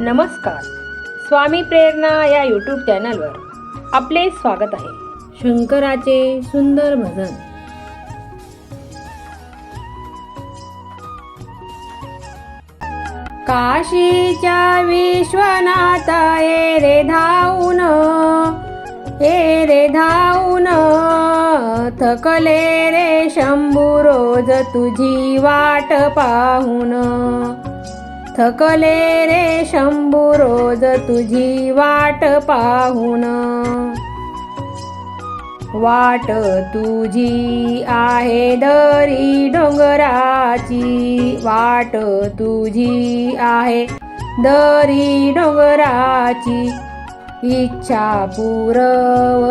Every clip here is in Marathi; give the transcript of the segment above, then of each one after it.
नमस्कार. स्वामी प्रेरणा या यूट्यूब चॅनलवर आपले स्वागत आहे. शंकराचे सुंदर भजन. काशीच्या विश्वनाथ ये रे धावून हे रे धावून थकले रे शंभू रोज तुझी वाट पाहून. थकले रे शंभू रोज तुझी वाट पाहून. वाट तुझी आहे दरी डोंगराची. वाट तुझी आहे दरी डोंगराची. इच्छा पुरव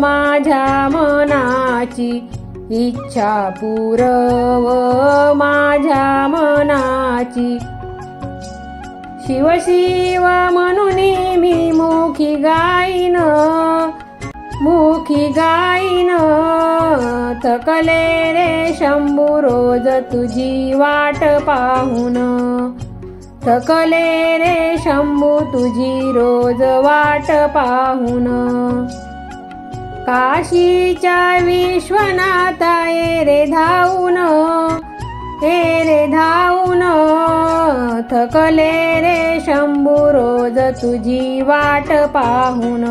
माझ्या मनाची. इच्छा पुरव माझ्या मनाची. शिव शिव म्हणून मी मुखी गाईन मुखी गाईन थकले रे शंभू रोज तुझी वाट पाहून. थकले रे शंभू तुझी रोज वाट पाहून. काशीच्या विश्वनाथा ये रे धावून. हे रे धाव थकले रे शंभू रोज तुझी वाट पाहून.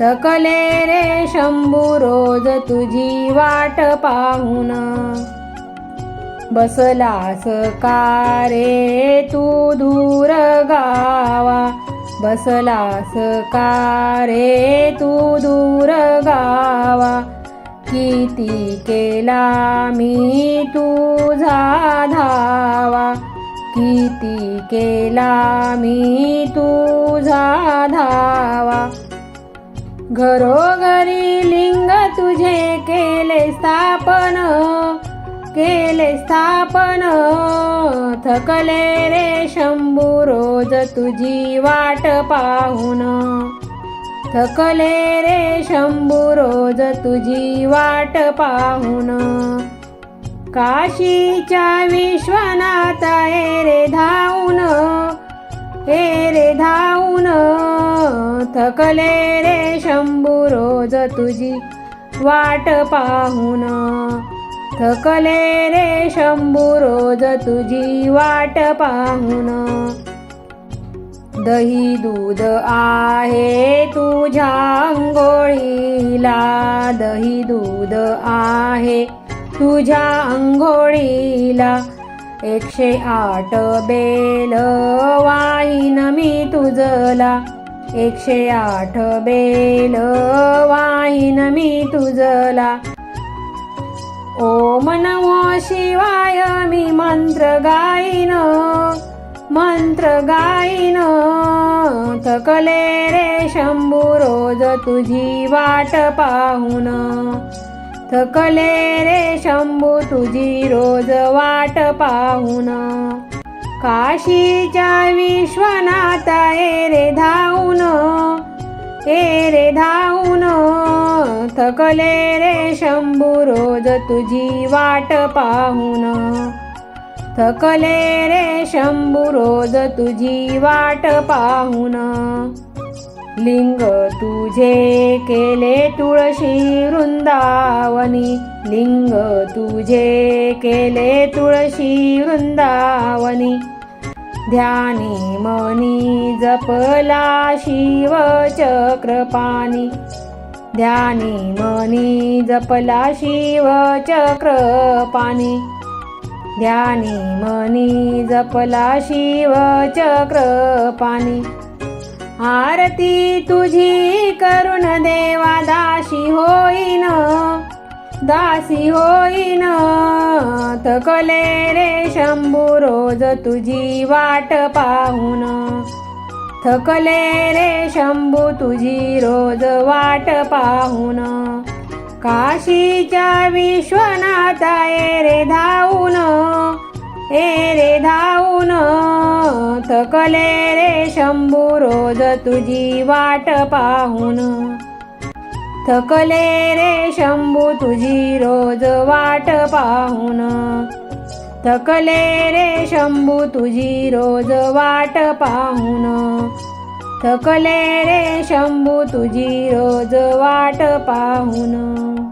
थकले रे शंभू रोज तुझी वाट पाहून. बसलास का रे तू दूर गावा? बसलास का रे तू दूर गावा? किती केला मी तू केला मी तुझा धावा. घरोघरी लिंग तुझे केले स्थापन केले स्थापन. थकले रे शंभू रोज तुझी वाट पाहून. थकले रे शंभू रोज तुझी वाट पाहून. काशीच्या विश्वनाथ हे रे धावून हे रे धावून थकले रे शंभू रोज तुझी वाट पाहून. थकले रे शंभू रोज तुझी वाट पाहून. दही दूध आहे तुझ्या अंघोळीला दही दूध आहे तुझ्या अंघोळीला एकशे आठ बेल वाईन मी तुझला. एकशे आठ बेल वाईन मी तुझला. ओम नमो शिवाय मी मंत्र गाईन मंत्र गाईन. थकले रे शंभू रोज तुझी वाट पाहून. थकले रे शंभू तुझी रोज वाट पाहून. काशीच्या विश्वनाथ ए रे धावून. ए रे धावून थकले रे शंभू रोज तुझी वाट पाहून. थकले रे शंभू रोज तुझी वाट पाहून. लिंग तुझे केले तुळशी वृंदावनी. लिंग तुझे केले तुळशी वृंदावनी. ध्यानी मनी जपला शिव चक्रपाणी. ध्यानी मनी जपला शिव चक्रपाणी. ध्यानी मनी जपला शिव चक्रपाणी. आरती तुझी करुण देवा दाशी होईन दासी होईन. थकले रे शंभू रोज तुझी वाट पाहून. थकले रे शंभू तुझी रोज वाट पाहून. काशीच्या विश्वनाथ ए रे धावून हे रे धावून. सकले रे शंभू रोज तुझी वाट पाहून. थकले रे शंभू तुझी रोज वाट पाहून. थकले रे शंभू तुझी रोज वाट पाहून. थकले रे शंभू तुझी रोज वाट पाहून.